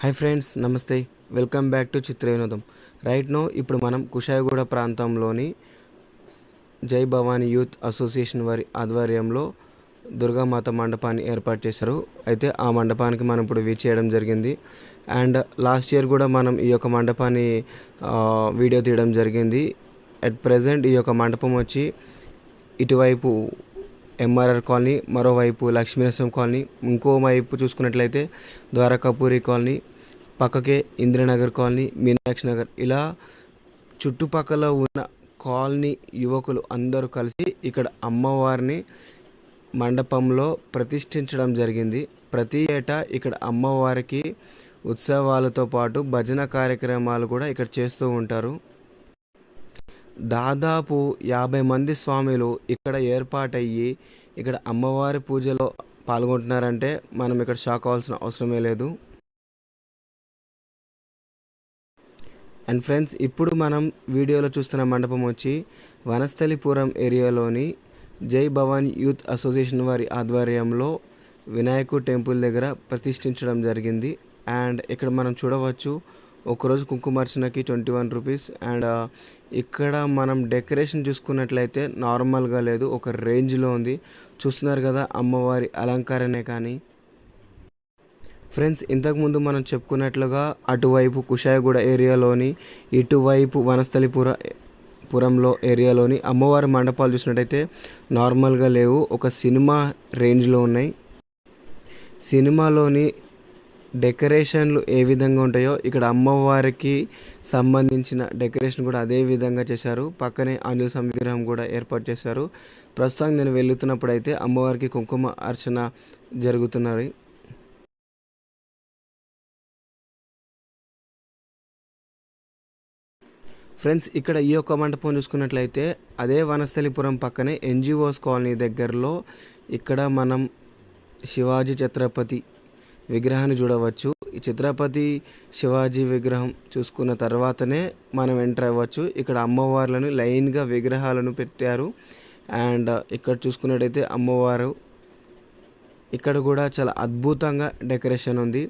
Hi friends నమస్తే. Welcome back to Chitra Vinodam. Right now ఇప్పుడు మనం కుషాయిగూడ ప్రాంతంలోని జై భవానీ యూత్ అసోసియేషన్ వారి ఆధ్వర్యంలో దుర్గామాత మండపాన్ని ఏర్పాటు చేశారు. అయితే ఆ మండపానికి మనం ఇప్పుడు వీచ్ చేయడం జరిగింది. అండ్ లాస్ట్ ఇయర్ కూడా మనం ఈ యొక్క మండపాన్ని వీడియో తీయడం జరిగింది. అట్ ప్రజెంట్ ఈ యొక్క మండపం వచ్చి ఇటువైపు ఎంఆర్ఆర్ కాలనీ మరోవైపు లక్ష్మీనరసింహ కాలనీ ఇంకో వైపు చూసుకున్నట్లయితే ద్వారకాపూరి కాలనీ పక్కకే ఇంద్రనగర్ కాలనీ మీనాక్షి నగర్. ఇలా చుట్టుపక్కల ఉన్న కాలనీ యువకులు అందరూ కలిసి ఇక్కడ అమ్మవారిని మండపంలో ప్రతిష్ఠించడం జరిగింది. ప్రతి ఏటా ఇక్కడ అమ్మవారికి ఉత్సవాలతో పాటు భజన కార్యక్రమాలు కూడా ఇక్కడ చేస్తూ ఉంటారు. దాదాపు యాభై మంది స్వామిలు ఇక్కడ ఏర్పాటయ్యి ఇక్కడ అమ్మవారి పూజలో పాల్గొంటున్నారంటే మనం ఇక్కడ షాక్ అవ్వాల్సిన అవసరమే లేదు. అండ్ ఫ్రెండ్స్ ఇప్పుడు మనం వీడియోలో చూస్తున్న మండపం వచ్చి వనస్థలిపురం ఏరియాలోని జై భవాన్ యూత్ అసోసియేషన్ వారి ఆధ్వర్యంలో వినాయకుడు టెంపుల్ దగ్గర ప్రతిష్ఠించడం జరిగింది. అండ్ ఇక్కడ మనం చూడవచ్చు ఒకరోజు కుంకుమార్చనకి ట్వంటీ వన్ రూపీస్ అండ్ ఇక్కడ మనం డెకరేషన్ చూసుకున్నట్లయితే నార్మల్గా లేదు ఒక రేంజ్లో ఉంది. చూస్తున్నారు కదా అమ్మవారి అలంకరణే కానీ. ఫ్రెండ్స్ ఇంతకుముందు మనం చెప్పుకున్నట్లుగా అటువైపు కుషాయగూడ ఏరియాలోని ఇటువైపు వనస్థలిపుర పురంలో ఏరియాలోని అమ్మవారి మండపాలు చూసినట్టయితే నార్మల్గా లేవు ఒక సినిమా రేంజ్లో ఉన్నాయి. సినిమాలోని డెకరేషన్లు ఏ విధంగా ఉంటాయో ఇక్కడ అమ్మవారికి సంబంధించిన డెకరేషన్ కూడా అదే విధంగా చేశారు. పక్కనే ఆంజనేయ స్వామి విగ్రహం కూడా ఏర్పాటు చేశారు. ప్రస్తుతం నేను వెళ్తున్నప్పుడు అయితే అమ్మవారికి కుంకుమ అర్చన జరుగుతున్నది. ఫ్రెండ్స్ ఇక్కడ ఈ యొక్క మంటపం చూసుకున్నట్లయితే అదే వనస్థలిపురం పక్కనే ఎన్జిఓస్ కాలనీ దగ్గరలో ఇక్కడ మనం శివాజీ ఛత్రపతి విగ్రహాన్ని చూడవచ్చు. ఈ ఛత్రపతి శివాజీ విగ్రహం చూసుకున్న తర్వాతనే మనం ఎంటర్ అవ్వచ్చు. ఇక్కడ అమ్మవార్లను లైన్గా విగ్రహాలను పెట్టారు. అండ్ ఇక్కడ చూసుకున్నట్టయితే అమ్మవారు ఇక్కడ కూడా చాలా అద్భుతంగా డెకరేషన్ ఉంది.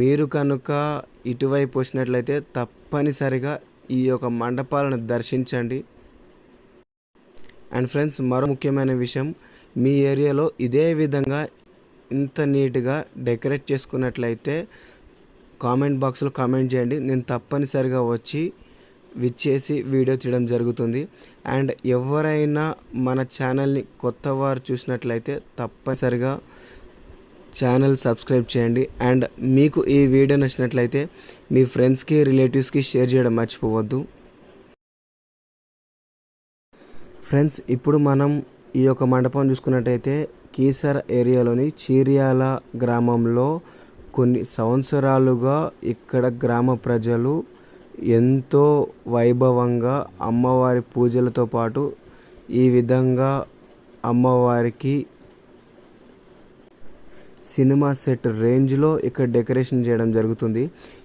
మీరు కనుక ఇటువైపు వచ్చినట్లయితే తప్పనిసరిగా ఈ యొక్క మండపాలను దర్శించండి. అండ్ ఫ్రెండ్స్ మరో ముఖ్యమైన విషయం మీ ఏరియాలో ఇదే విధంగా ఇంత నీట్గా డెకరేట్ చేసుకున్నట్లయితే కామెంట్ బాక్స్లో కామెంట్ చేయండి. నేను తప్పనిసరిగా వచ్చి విచ్చేసి వీడియో తీయడం జరుగుతుంది. అండ్ ఎవరైనా మన ఛానల్ని కొత్త వారు చూసినట్లయితే తప్పనిసరిగా ఛానల్ సబ్స్క్రైబ్ చేయండి. అండ్ మీకు ఈ వీడియో నచ్చినట్లయితే మీ ఫ్రెండ్స్కి రిలేటివ్స్కి షేర్ చేయడం మర్చిపోవద్దు. ఫ్రెండ్స్ ఇప్పుడు మనం ఈ యొక్క మండపం చూసుకున్నట్టయితే కీసర్ ఏరియాలోని చీర్యాల గ్రామంలో కొన్ని సంవత్సరాలుగా ఇక్కడ గ్రామ ప్రజలు ఎంతో వైభవంగా అమ్మవారి పూజలతో పాటు ఈ విధంగా అమ్మవారికి సినిమా సెట్ రేంజ్లో ఇక్కడ డెకరేషన్ చేయడం జరుగుతుంది.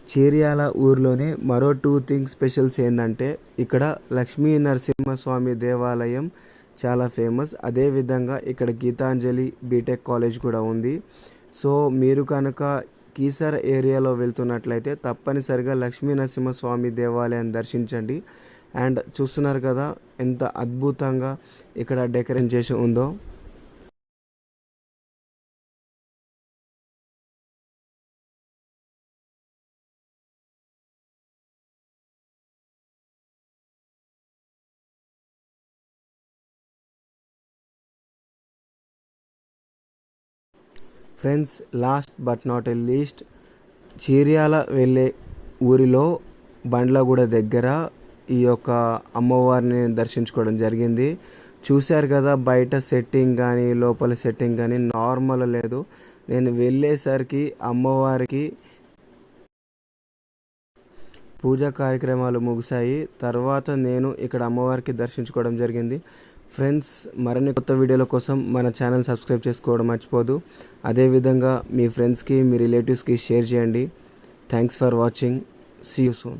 చీర్యాల ఊర్లోనే మరో టూ థింగ్స్ స్పెషల్స్ ఏంటంటే ఇక్కడ లక్ష్మీ నరసింహస్వామి దేవాలయం చాలా ఫేమస్ అదేవిధంగా ఇక్కడ గీతాంజలి బీటెక్ కాలేజ్ కూడా ఉంది. సో మీరు కనుక కీసర్ ఏరియాలో వెళ్తున్నట్లయితే తప్పనిసరిగా లక్ష్మీ నరసింహస్వామి దేవాలయాన్ని దర్శించండి. అండ్ చూస్తున్నారు కదా ఎంత అద్భుతంగా ఇక్కడ డెకరేషన్ చేసి ఉందో. Friends last but not a least Cheeryala వెళ్ళే ఊరిలో బండ్లగూడ దగ్గర ఈ యొక్క అమ్మవారిని దర్శించుకోవడం జరిగింది. చూశారు కదా బయట సెట్టింగ్ కానీ లోపల సెట్టింగ్ కానీ నార్మల్ లేదు. నేను వెళ్ళేసరికి అమ్మవారికి పూజా కార్యక్రమాలు ముగిశాయి. తర్వాత నేను ఇక్కడ అమ్మవారికి దర్శించుకోవడం జరిగింది. ఫ్రెండ్స్ మరిన్ని కొత్త వీడియోల కోసం మన ఛానల్ సబ్స్క్రైబ్ చేసుకోవడం మర్చిపోదు. అదేవిధంగా మీ ఫ్రెండ్స్కి మీ రిలేటివ్స్కి షేర్ చేయండి. Thanks for watching. See you soon